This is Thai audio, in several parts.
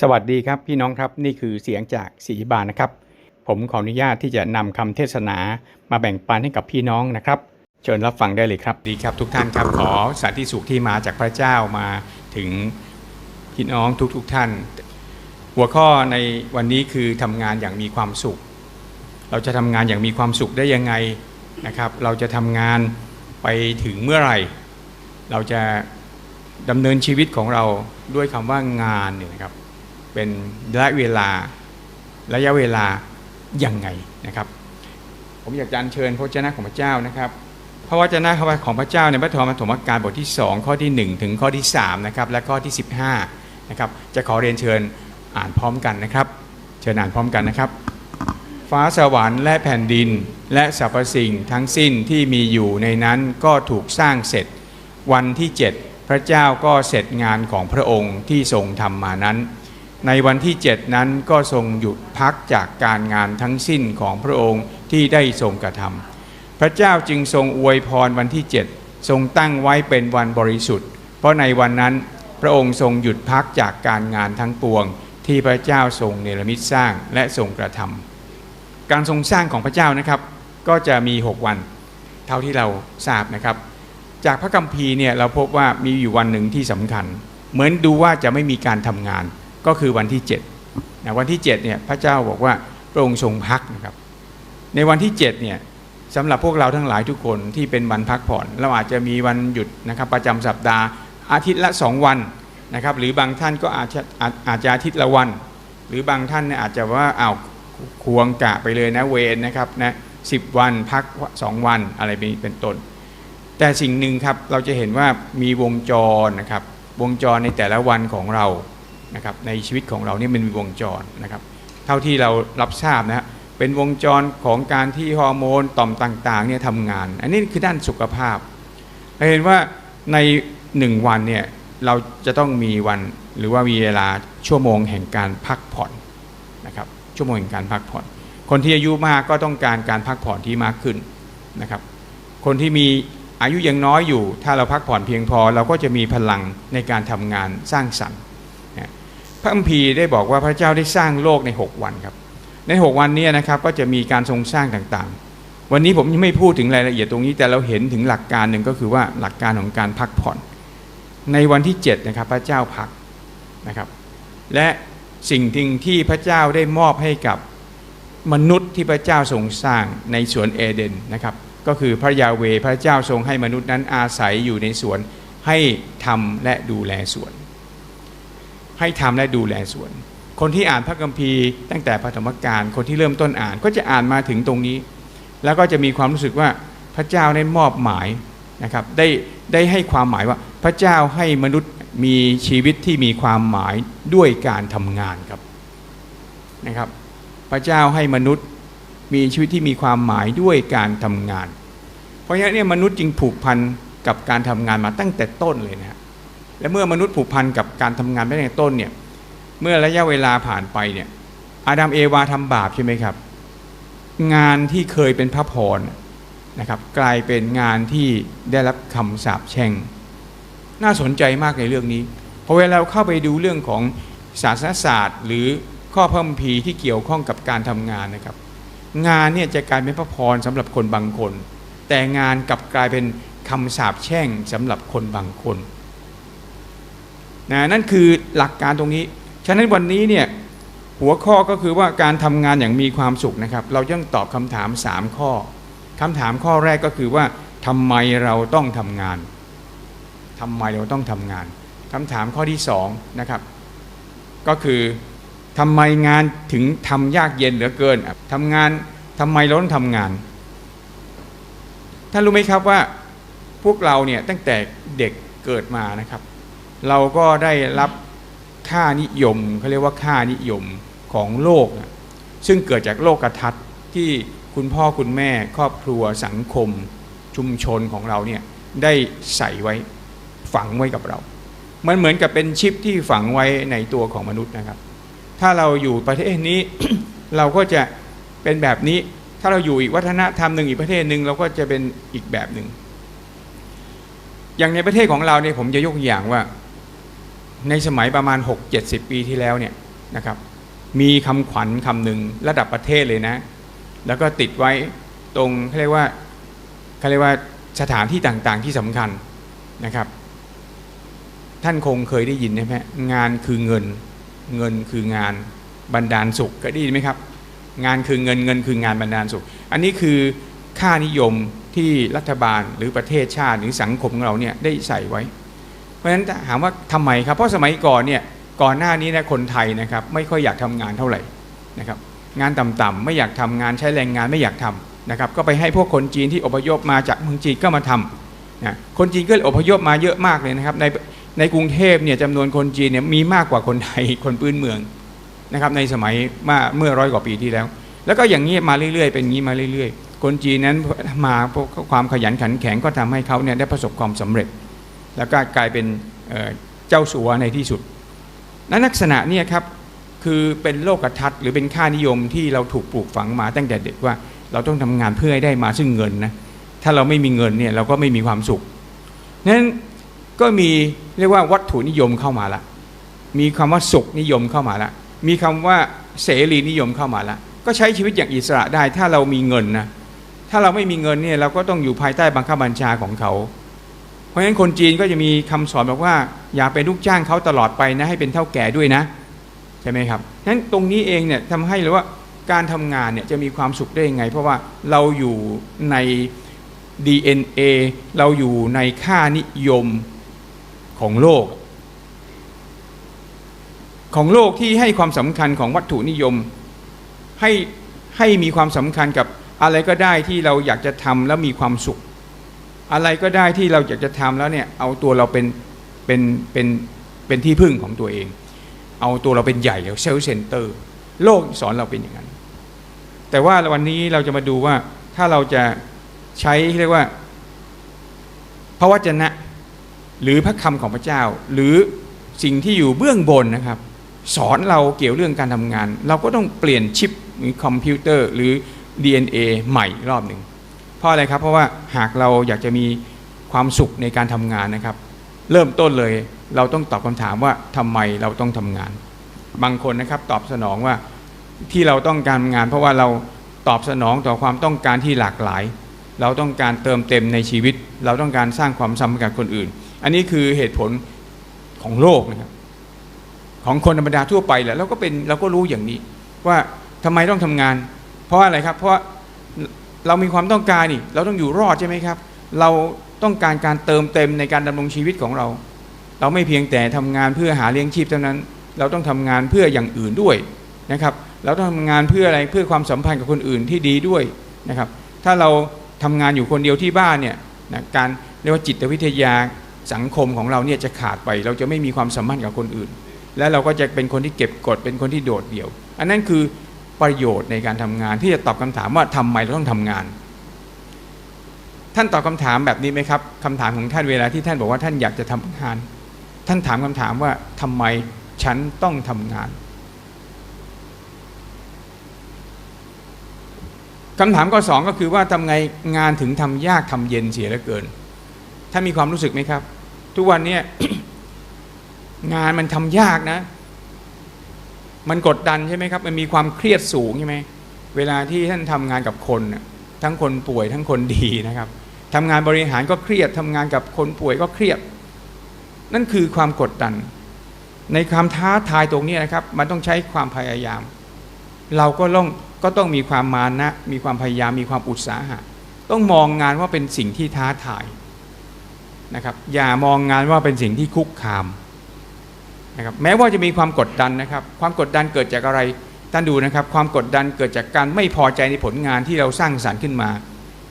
สวัสดีครับพี่น้องครับนี่คือเสียงจากศรีบานนะครับ ผมขออนุญาตที่จะนำคำเทศนามาแบ่งปันให้กับพี่น้องนะครับ เชิญรับฟังได้เลยครับดีครับทุกท่านครับขอสันติสุขที่มาจากพระเจ้ามาถึงพี่น้องทุกๆทท่าน หัวข้อในวันนี้คือทำงานอย่างมีความสุข เราจะทำงานอย่างมีความสุขได้ยังไงนะครับ เราจะทำงานไปถึงเมื่อไหร่ เราจะดำเนินชีวิตของเราด้วยคำว่างานเนี่ยนะครับ เป็นระยะเวลาระยะเวลายังไงนะครับ ผมอยากจะเชิญพระเจ้าของพระเจ้านะครับพระวจนะของพระเจ้าในพระธรรมธรรมการบทที่ 2 ข้อที่ 1 ถึงข้อที่3นะครับและข้อที่ 15นะครับจะขอเรียนเชิญอ่านพร้อมกันนะครับ เชิญอ่านพร้อมกันนะครับ ฟ้าสวรรค์และแผ่นดินและสรรพสิ่งทั้งสิ้นที่มีอยู่ในนั้นก็ถูกสร้างเสร็จ วันที่ 7 พระเจ้าก็เสร็จงานของพระองค์ที่ทรงทำมานั้น ในวันที่ 7 นั้นก็ทรงหยุดพักจากการงานทั้งสิ้นของพระองค์ที่ได้ทรงกระทำพระเจ้าจึงทรงอวยพรวันที่ 7 ทรงตั้งไว้เป็นวันบริสุทธิ์ เพราะในวันนั้นพระองค์ทรงหยุดพักจากการงานทั้งปวง ที่พระเจ้าทรงเนรมิตสร้างและทรงกระทำการทรงสร้างของพระเจ้านะครับ ก็จะมี 6 วัน เท่าที่เราทราบนะครับ จากพระคัมภีร์เนี่ยเราพบว่ามีอยู่วันหนึ่งที่สำคัญ เหมือนดูว่าจะไม่มีการทำงาน ก็คือวันที่7นะวันที่7เนี่ยพระเจ้าบอกว่าพระองค์ทรงพักนะครับ ในวันที่7เนี่ยสำหรับพวกเราทั้งหลายทุกคนที่เป็นวันพักผ่อน เราอาจจะมีวันหยุดนะครับประจำสัปดาห์ อาทิตย์ละ 2 วันนะครับหรือบางท่านก็อาจจะอาจอาจจะอาทิตย์ละวัน หรือบางท่านเนี่ยอาจจะว่าอ้าวควงกะไปเลยนะเวรนะครับนะสิวันพัก 2 วันอะไรเป็นต้น แต่สิ่งหนึ่งครับเราจะเห็นว่ามีวงจรนะครับวงจรในแต่ละวันของเรา นะครับในชีวิตของเรานี่มันมีวงจรนะครับเท่าที่เรารับทราบนะฮะเป็นวงจรของการที่ฮอร์โมนต่อมต่างๆเนี่ยทำงาน อันนี้คือด้านสุขภาพเราเห็นว่าในหนึ่งวันเนี่ยเราจะต้องมีวันหรือว่ามีเวลาชั่วโมงแห่งการพักผ่อนนะครับชั่วโมงแห่งการพักผ่อน คนที่อายุมากก็ต้องการการพักผ่อนที่มากขึ้นนะครับคนที่มีอายุยังน้อยอยู่ ถ้าเราพักผ่อนเพียงพอ เราก็จะมีพลังในการทำงานสร้างสรรค์ พระคัมภีได้บอกว่าพระเจ้าได้สร้างโลกใน 6 วันครับ ใน 6 วันนี้นะครับก็จะมีการทรงสร้างต่างๆ วันนี้ผมยังไม่พูดถึงรายละเอียดตรงนี้ แต่เราเห็นถึงหลักการหนึ่งก็คือว่าหลักการของการพักผ่อน ในวันที่7นะครับพระเจ้าพักนะครับ และสิ่งทิงที่พระเจ้าได้มอบให้กับมนุษย์ที่พระเจ้าทรงสร้างในสวนเอเดนนะครับ ก็คือพระยาเวพระเจ้าทรงให้มนุษย์นั้นอาศัยอยู่ในสวนให้ทำและดูแลสวน ให้ทำและดูแลสวน คนที่อ่านพระคัมภีร์ ตั้งแต่ปฐมกาลคนที่เริ่มต้นอ่านก็จะอ่านมาถึงตรงนี้ แล้วก็จะมีความรู้สึกว่าพระเจ้าได้มอบหมายนะครับได้ได้ให้ความหมายว่าพระเจ้าให้มนุษย์มีชีวิตที่มีความหมายด้วยการทำงานครับนะครับ พระเจ้าให้มนุษย์มีชีวิตที่มีความหมายด้วยการทำงาน เพราะฉะนั้นเนี่ยมนุษย์จึงผูกพันกับการทำงานมาตั้งแต่ต้นเลยนะฮะ และเมื่อมนุษย์ผูกพันกับการทำงานตั้งแต่ต้นเนี่ยเมื่อระยะเวลาผ่านไปเนี่ยอาดัมเอวาทำบาปใช่ไหมครับ งานที่เคยเป็นพระพรนะครับ กลายเป็นงานที่ได้รับคำสาปแช่ง น่าสนใจมากในเรื่องนี้พอเวลาเราเข้าไปดูเรื่องของศาสนศาสตร์ หรือข้อพระคัมภีร์ที่เกี่ยวข้องกับการทำงานนะครับ งานเนี่ยจะกลายเป็นพระพรสำหรับคนบางคน แต่งานกลับกลายเป็นคำสาปแช่งสำหรับคนบางคน นะนั่นคือหลักการตรงนี้ ฉะนั้นวันนี้เนี่ยหัวข้อก็คือว่าการทำงานอย่างมีความสุขนะครับ เราต้องตอบคำถาม 3 ข้อคำถามข้อแรกก็คือว่าทำไมเราต้องทำงานทำไมเราต้องทำงานคำถามข้อที่2นะครับก็คือทำไมงานถึงทำยากเย็นเหลือเกินทำงานทำไมเราต้องทำงานท่านรู้ไหมครับว่าพวกเราเนี่ยตั้งแต่เด็กเกิดมานะครับ เราก็ได้รับค่านิยมเขาเรียกว่าค่านิยมของโลก ซึ่งเกิดจากโลกกระทัดที่คุณพ่อคุณแม่ครอบครัวสังคม ชุมชนของเราเนี่ยได้ใส่ไว้ฝังไว้กับเรา มันเหมือนกับเป็นชิปที่ฝังไว้ในตัวของมนุษย์นะครับ ถ้าเราอยู่ประเทศนี้ เราก็จะเป็นแบบนี้ ถ้าเราอยู่อีกวัฒนธรรมหนึ่งอีกประเทศหนึ่งเราก็จะเป็นอีกแบบหนึ่งอย่างในประเทศของเราเนี่ยผมจะยกอย่างว่า ในสมัยประมาณ 6 70 ปีที่แล้วเนี่ยนะครับมีคำขวัญคำหนึ่งระดับประเทศเลยนะ แล้วก็ติดไว้ตรงเขาเรียกว่าเขาเรียกว่าสถานที่ต่างๆที่สำคัญนะครับ ท่านคงเคยได้ยินใช่ไหมงานคือเงินเงินคืองานบรรดาลสุขเคยได้ยินไหมครับ งานคือเงินเงินคืองานบรรดาลสุข อันนี้คือค่านิยมที่รัฐบาลหรือประเทศชาติหรือสังคมของเราเนี่ยได้ใส่ไว้ เพราะฉะนั้นถามว่าทำไมครับ เพราะสมัยก่อนเนี่ยก่อนหน้านี้นะคนไทยนะครับไม่ค่อยอยากทำงานเท่าไหร่นะครับงานต่ำๆไม่อยากทำงานใช้แรงงานไม่อยากทำนะครับก็ไปให้พวกคนจีนที่อพยพมาจากเมืองจีนก็มาทำนะคนจีนก็เลยอพยพมาเยอะมากเลยนะครับในในกรุงเทพเนี่ยจำนวนคนจีนเนี่ยมีมากกว่าคนไทยคนพื้นเมืองนะครับในสมัยมาเมื่อร้อยกว่าปีที่แล้ว แล้วก็อย่างนี้มาเรื่อยๆ เป็นอย่างนี้มาเรื่อยๆ คนจีนนั้นมาเพราะความขยันขันแข็งก็ทำให้เขาเนี่ยได้ประสบความสำเร็จ แล้วก็กลายเป็นเจ้าสัวในที่สุดนั้นลักษณะเนี่ยครับคือเป็นโลกทัศน์หรือเป็นค่านิยมที่เราถูกปลูกฝังมาตั้งแต่เด็กว่าเราต้องทำงานเพื่อให้ได้มาซึ่งเงินนะถ้าเราไม่มีเงินเนี่ยเราก็ไม่มีความสุขนั้นก็มีเรียกว่าวัตถุนิยมเข้ามาละ มีคำว่าสุขนิยมเข้ามาละ มีคำว่าเสรีนิยมเข้ามาละ ก็ใช้ชีวิตอย่างอิสระได้ถ้าเรามีเงินนะถ้าเราไม่มีเงินเนี่ยเราก็ต้องอยู่ภายใต้บังคับบัญชาของเขา เพราะฉะนั้นคนจีนก็จะมีคำสอนบอกว่า อย่าเป็นลูกจ้างเขาตลอดไปนะให้เป็นเท่าแก่ด้วยนะใช่ไหมครับนั้นตรงนี้เองเนี่ยทำให้เลยว่าการทำงานเนี่ยจะมีความสุขได้ยังไง เพราะว่าเราอยู่ใน DNA เราอยู่ในค่านิยมของโลก ของโลกที่ให้ความสำคัญของวัตถุนิยม ให้ให้มีความสำคัญกับอะไรก็ได้ที่เราอยากจะทำแล้วมีความสุข อะไรก็ได้ที่เราอยากจะทำแล้วเนี่ยเอาตัวเราเป็นเป็นเป็นเป็นที่พึ่งของตัวเอง เอาตัวเราเป็นใหญ่เซลล์เซนเตอร์โลกสอนเราเป็นอย่างนั้น แต่ว่าวันนี้เราจะมาดูว่าถ้าเราจะใช้เรียกว่าพระวจนะ หรือพระคำของพระเจ้า หรือสิ่งที่อยู่เบื้องบนนะครับ สอนเราเกี่ยวเรื่องการทำงาน เราก็ต้องเปลี่ยนชิปหรือคอมพิวเตอร์หรือ DNA ใหม่รอบหนึ่ง เพราะอะไรครับ เพราะว่าหากเราอยากจะมีความสุขในการทำงานนะครับ เริ่มต้นเลยเราต้องตอบคำถามว่าทำไมเราต้องทำงาน บางคนนะครับตอบสนองว่าที่เราต้องการงาน เพราะว่าเราตอบสนองต่อความต้องการที่หลากหลาย เราต้องการเติมเต็มในชีวิต เราต้องการสร้างความสัมพันธ์กับคนอื่น อันนี้คือเหตุผลของโลกนะครับ ของคนธรรมดาทั่วไปแหละเราก็เป็นเราก็รู้อย่างนี้ ว่าทำไมต้องทำงาน เพราะอะไรครับ เพราะ เรามีความต้องการนี่เราต้องอยู่รอดใช่ไหมครับ เราต้องการการเติมเต็มในการดำรงชีวิตของเรา เราไม่เพียงแต่ทำงานเพื่อหาเลี้ยงชีพเท่านั้น เราต้องทำงานเพื่ออย่างอื่นด้วยนะครับเราต้องทำงานเพื่ออะไรเพื่อความสัมพันธ์กับคนอื่นที่ดีด้วยนะครับ ถ้าเราทำงานอยู่คนเดียวที่บ้านเนี่ยนะการเรียกว่าจิตวิทยาสังคมของเราเนี่ยจะขาดไป เราจะไม่มีความสัมพันธ์กับคนอื่น และเราก็จะเป็นคนที่เก็บกดเป็นคนที่โดดเดี่ยว อันนั้นคือ ประโยชน์ในการทำงาน ที่จะตอบคำถามว่าทำไมเราต้องทำงาน ท่านตอบคำถามแบบนี้ไหมครับคำถามของท่านเวลาที่ท่านบอกว่าท่านอยากจะทำงาน ท่านถามคำถามว่าทำไมฉันต้องทำงานคำถามข้อสองก็คือว่าทำไงงานถึงทำยากทำเย็นเสียเหลือเกินท่านมีความรู้สึกไหมครับ ทุกวันนี้งานมันทำยากนะ มันกดดันใช่ไหมครับ มันมีความเครียดสูงใช่ไหมเวลาที่ท่านทำงานกับคนทั้งคนป่วยทั้งคนดีนะครับทำงานบริหารก็เครียดทำงานกับคนป่วยก็เครียด นั่นคือความกดดัน ในความท้าทายตรงนี้นะครับ มันต้องใช้ความพยายาม เราก็ต้องก็ต้องมีความมานะ มีความพยายามมีความอุตสาหะ ต้องมองงานว่าเป็นสิ่งที่ท้าทายนะครับ อย่ามองงานว่าเป็นสิ่งที่คุกคาม นะครับแม้ว่าจะมีความกดดันนะครับ ความกดดันเกิดจากอะไรท่านดูนะครับ ความกดดันเกิดจากการไม่พอใจในผลงานที่เราสร้างสรรค์ขึ้นมา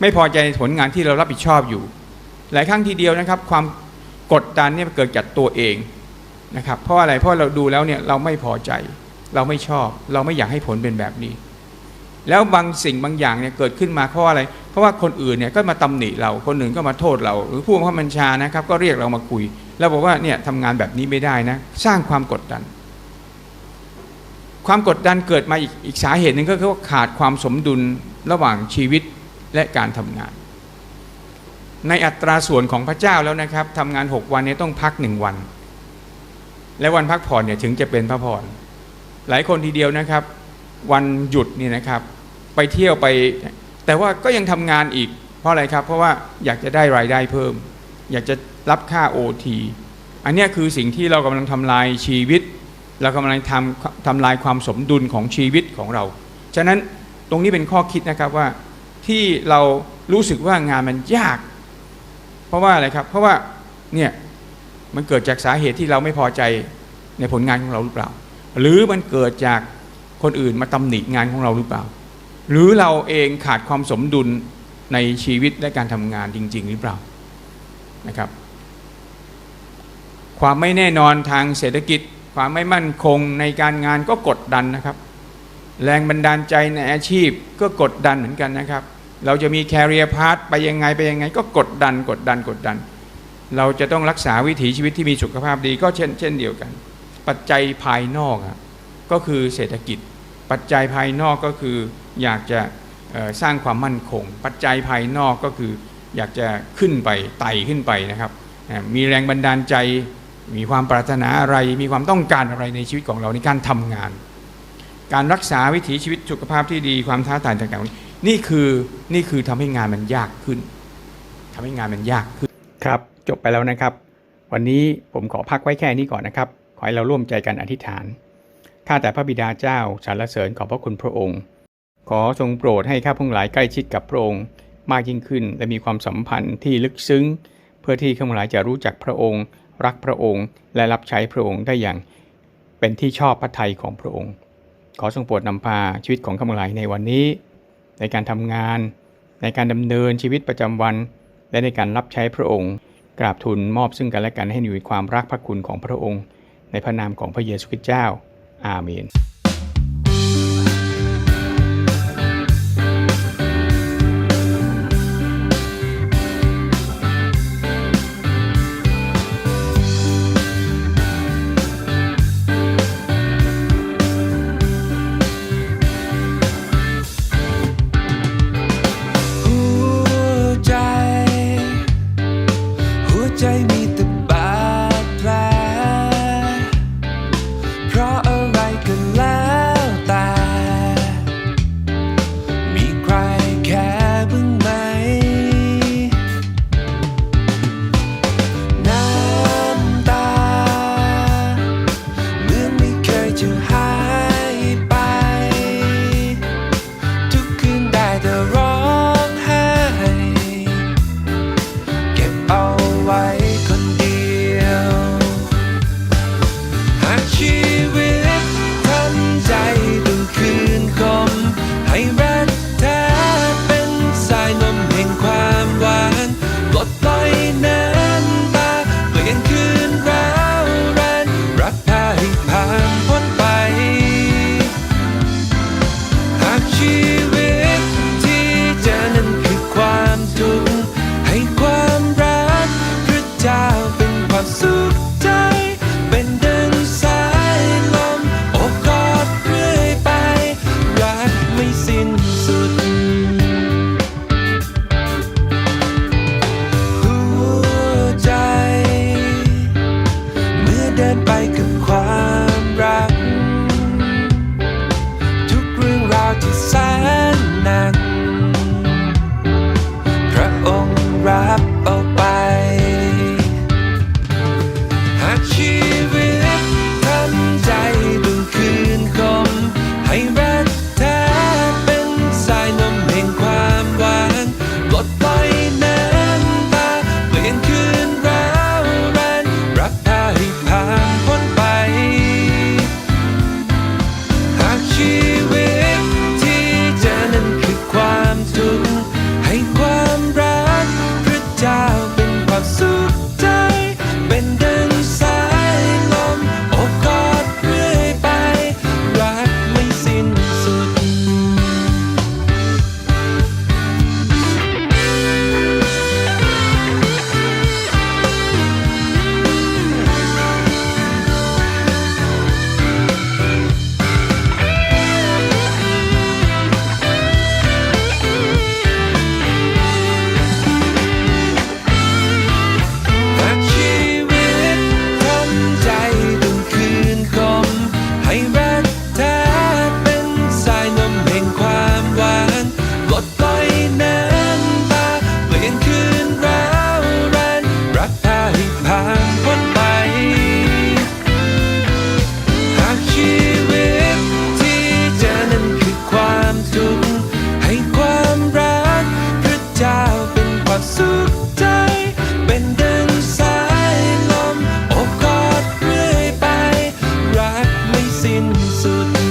ไม่พอใจในผลงานที่เรารับผิดชอบอยู่ หลายครั้งทีเดียวนะครับ ความกดดันเนี่ยเกิดจากตัวเองนะครับ เพราะอะไรเพราะเราดูแล้วเนี่ยเราไม่พอใจ เราไม่ชอบ เราไม่อยากให้ผลเป็นแบบนี้ แล้วบางสิ่งบางอย่างเนี่ยเกิดขึ้นมาเพราะอะไร เพราะว่าคนอื่นเนี่ยก็มาตำหนิเราคนอื่นก็มาโทษเรา หรือผู้บังคับบัญชานะครับ ก็เรียกเรามาคุย แล้วบอกว่าเนี่ยทำงานแบบนี้ไม่ได้นะ สร้างความกดดัน ความกดดันเกิดมาอีกอีกสาเหตุหนึ่งก็คือว่าขาดความสมดุลระหว่างชีวิตและการทำงาน ในอัตราส่วนของพระเจ้าแล้วนะครับทำงาน 6 วันเนี้ต้องพักหนึ่งวัน และวันพักผ่อนเนี่ยถึงจะเป็นพระพรหลายคนทีเดียวนะครับ วันหยุดนี่นะครับ ไปเที่ยวไป แต่ว่าก็ยังทำงานอีก เพราะอะไรครับ เพราะว่าอยากจะได้รายได้เพิ่ม อยากจะรับค่า OT อันนี้คือสิ่งที่เรากำลังทำลายชีวิต เรากำลังทำทำลายความสมดุลของชีวิตของเรา ฉะนั้นตรงนี้เป็นข้อคิดนะครับว่าที่เรารู้สึกว่างานมันยาก เพราะว่าอะไรครับ เพราะว่าเนี่ยมันเกิดจากสาเหตุที่เราไม่พอใจในผลงานของเราหรือเปล่า หรือมันเกิดจากคนอื่นมาตำหนิงานของเราหรือเปล่า หรือเราเองขาดความสมดุลในชีวิตและการทำงานจริง ๆ หรือเปล่านะครับ ความไม่แน่นอนทางเศรษฐกิจ ความไม่มั่นคงในการงานก็กดดันนะครับ แรงบันดาลใจในอาชีพก็กดดันเหมือนกันนะครับ เราจะมีแคริเอร์พาร์ทไปยังไงไปยังไง ก็กดดันกดดันกดดัน เราจะต้องรักษาวิถีชีวิตที่มีสุขภาพดีก็เช่น เช่นเดียวกัน ปัจจัยภายนอกก็คือเศรษฐกิจ ปัจจัยภายนอกก็คือ อยากจะสร้างความมั่นคง ปัจจัยภายนอกก็คืออยากจะขึ้นไปไต่ขึ้นไปนะครับมีแรงบันดาลใจ มีความปรารถนาอะไร มีความต้องการอะไรในชีวิตของเราในการทำงาน การรักษาวิถีชีวิตสุขภาพที่ดีความท้าทายต่างๆนี่คือนี่คือทำให้งานมันยากขึ้นทำให้งานมันยากขึ้นครับ จบไปแล้วนะครับ วันนี้ผมขอพักไว้แค่นี้ก่อนนะครับ ขอให้เราร่วมใจกันอธิษฐานข้าแต่พระบิดาเจ้าสรรเสริญขอบพระคุณพระองค์ ขอทรงโปรดให้ข้าพงหลายใกล้ชิดกับพระองค์มากยิ่งขึ้น และมีความสัมพันธ์ที่ลึกซึ้ง เพื่อที่ข้าพงหลายจะรู้จักพระองค์ รักพระองค์ และรับใช้พระองค์ได้อย่างเป็นที่ชอบพระทัยของพระองค์ ขอทรงโปรดนำพาชีวิตของข้าพงหลายในวันนี้ ในการทำงาน ในการดำเนินชีวิตประจำวัน และในการรับใช้พระองค์ กราบทูลมอบซึ่งกันและกันให้อยู่ในความรักพระคุณของพระองค์ ในพระนามของพระเยซูคริสต์เจ้า อาเมน so